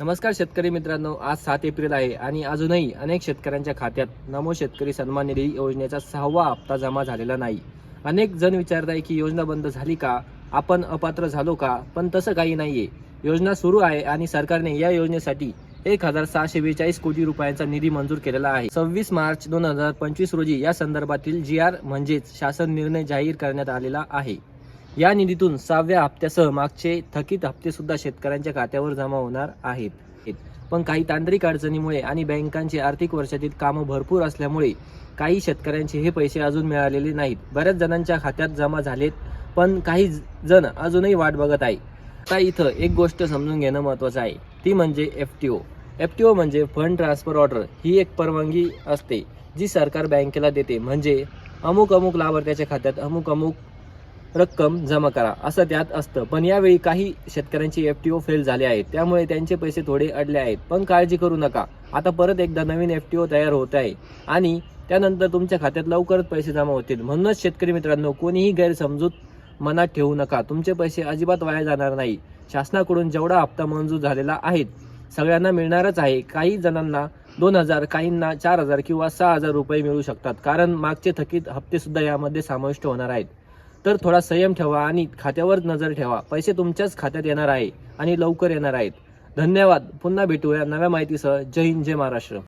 नमस्कार शेतकरी मित्रांनो आज सात एप्रिल आहे आणि अजूनही अनेक शेतकऱ्यांच्या खात्यात नमो शेतकरी सन्मान निधी योजनेचा सहावा हप्ता जमा झालेला नाही. अनेक जण विचारत आहे की योजना बंद झाली का? आपण अपात्र झालो का? पण तसं काही नाहीये. योजना सुरू आहे आणि सरकारने या योजनेसाठी एक हजार सहाशे बेचाळीस कोटी रुपयांचा निधी मंजूर केलेला आहे. सव्वीस मार्च दोन हजार पंचवीस रोजी या संदर्भातील जी आर म्हणजेच शासन निर्णय जाहीर करण्यात आलेला आहे. या निधीतून सहाव्या हप्त्यासह मागचे थकीत हप्ते सुद्धा शेतकऱ्यांच्या खात्यावर जमा होणार आहेत. पण काही तांत्रिक अडचणीमुळे आणि बँकांचे आर्थिक वर्षातील कामं भरपूर असल्यामुळे काही शेतकऱ्यांचे हे पैसे अजून मिळालेले नाहीत. बऱ्याच जणांच्या खात्यात जमा झालेत पण काही जण अजूनही वाट बघत आहे आता इथं एक गोष्ट समजून घेणं महत्त्वाचं आहे. ती म्हणजे F T O. F T O म्हणजे फंड ट्रान्सफर ऑर्डर. ही एक परवानगी असते जी सरकार बँकेला देते. म्हणजे अमुक अमुक लाभार्थ्याच्या खात्यात अमुक अमुक रक्कम जमा करा असं त्यात असतं. पण यावेळी काही शेतकऱ्यांचे एफ टी ओ फेल झाले आहेत. त्यामुळे त्यांचे पैसे थोडे अडले आहेत. पण काळजी करू नका. आता परत एकदा नवीन एफ टी ओ तयार होत आहे. आणि त्यानंतर तुमच्या खात्यात लवकरच पैसे जमा होतील. म्हणूनच शेतकरी मित्रांनो कोणीही गैरसमजूत मनात ठेवू नका. तुमचे पैसे अजिबात वाया जाणार नाही. शासनाकडून जेवढा हप्ता मंजूर झालेला आहे सगळ्यांना मिळणारच आहे. काही जणांना दोन हजार काहींना चार हजार किंवा सहा हजार रुपये मिळू शकतात. कारण मागचे थकीत हप्ते सुद्धा यामध्ये समाविष्ट होणार आहेत. तर थोडा संयम ठेवा आणि खात्यावर नजर ठेवा. पैसे तुमच्याच खात्यात येणार आहे आणि लवकर येणार आहेत. धन्यवाद. पुन्हा भेटूया नव्या माहितीसह. जय हिंद जय महाराष्ट्र.